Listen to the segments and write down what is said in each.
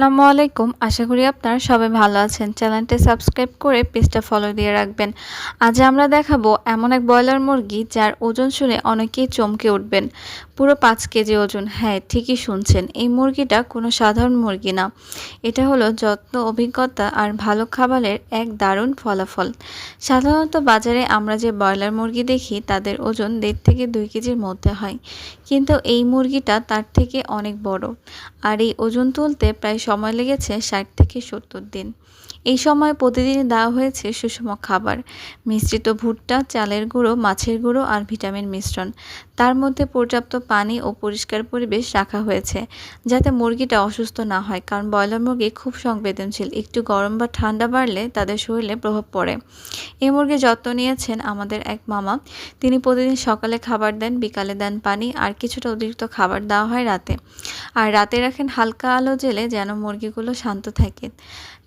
আসসালামু আলাইকুম। আশা করি আপনারা সবাই ভালো আছেন। চ্যানেলটি সাবস্ক্রাইব করে পেজটা ফলো দিয়ে রাখবেন। আজ আমরা দেখাবো এমন এক ব্রয়লার মুরগি যার ওজন শুনে অনেকেই চমকে উঠবেন। পুরো পাঁচ কেজি ওজন। হ্যাঁ ঠিকই শুনছেন। এই মুরগিটা কোনো সাধারণ মুরগি না। এটা হলো যত্ন, অভিজ্ঞতা আর ভালো খাবারের এক দারুণ ফলাফল। সাধারণত বাজারে আমরা যে ব্রয়লার মুরগি দেখি, তাদের ওজন দেড় থেকে দুই কেজির মধ্যে হয়। কিন্তু এই মুরগিটা তার থেকে অনেক বড়। আর এই ওজন তুলতে প্রায় সময় লেগেছে ষাট থেকে সত্তর দিন। এই সময় প্রতিদিনই দেওয়া হয়েছে সুষম খাবার। মিশ্রিত ভুট্টা, চালের গুঁড়ো, মাছের গুঁড়ো আর ভিটামিন মিশ্রণ। তার মধ্যে পর্যাপ্ত পানি ও পরিষ্কার পরিবেশ রাখা হয়েছে, যাতে মুরগিটা অসুস্থ না হয়, কারণ ব্রয়লার মুরগি খুব সংবেদনশীল। একটু গরম বা ঠান্ডা বাড়লে তাদের শরীরে প্রভাব পড়ে। এই মুরগির যত্ন নিয়েছেন আমাদের এক মামা। তিনি প্রতিদিন সকালে খাবার দেন, বিকালে দেন পানি, আর কিছুটা অতিরিক্ত খাবার দেওয়া হয় রাতে। আর রাতে রাখেন হালকা আলো জেলে যেন মুরগিগুলো শান্ত থাকে।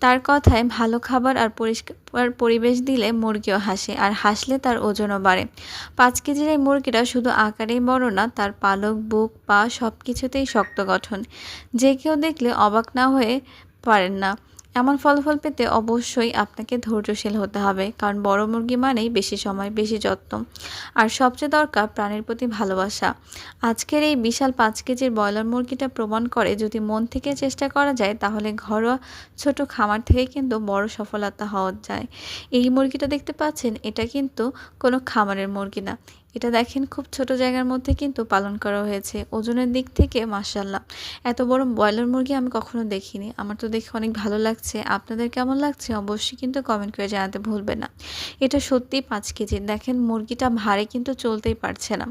তার কথায় ভালো খাবার আর পরিষ্কার পরিবেশ দিলে মুরগিও হাসে, আর হাসলে তার ওজনও বাড়ে। পাঁচ কেজির এই মুরগিটা শুধু আকারেই বড় না, তার পালক, বুক, পা সব কিছুতেই শক্ত গঠন। যে কেউ দেখলে অবাক না হয়ে পারেন না। এমন ফলাফল পেতে অবশ্যই আপনাকে ধৈর্যশীল হতে হবে, কারণ বড় মুরগি মানেই বেশি সময়, বেশি যত্ন। আর সবচেয়ে দরকার প্রাণীর প্রতি ভালোবাসা। আজকের এই বিশাল পাঁচ কেজির ব্রয়লার মুরগিটা প্রমাণ করে যদি মন থেকে চেষ্টা করা যায়, তাহলে ঘরোয়া ছোট খামার থেকে কিন্তু বড় সফলতা হওয়া যায়। এই মুরগিটা দেখতে পাচ্ছেন, এটা কিন্তু কোনো খামারের মুরগি না। এটা দেখেন খুব ছোট জায়গার মধ্যে কিন্তু পালন করা হয়েছে। ওজনের দিক থেকে মাসাল্লাহ এত বড় ব্রয়লার মুরগি আমি কখনো দেখিনি। আমার তো দেখে অনেক ভালো লাগছে। আপনাদের কেমন লাগছে অবশ্যই কিন্তু কমেন্ট করে জানাতে ভুলবে না। এটা সত্যি পাঁচ কেজি। দেখেন মুরগিটা ভারে কিন্তু চলতেই পারছে না।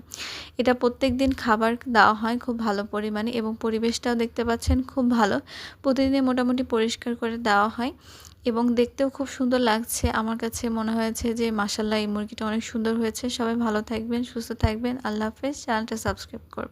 এটা প্রত্যেক দিন খাবার দেওয়া হয় খুব ভালো পরিমাণে এবং পরিবেশটাও দেখতে পাচ্ছেন খুব ভালো। প্রতিদিনে মোটামুটি পরিষ্কার করে দেওয়া হয়। এবং দেখতেও খুব সুন্দর লাগছে। আমার কাছে মনে হয়েছে যে মাসাল্লাহ এই মুরগিটা অনেক সুন্দর হয়েছে। সবাই ভালো থাকবেন, সুস্থ থাকবেন। আল্লাহ হাফেজ। চ্যানেলটা সাবস্ক্রাইব করবেন।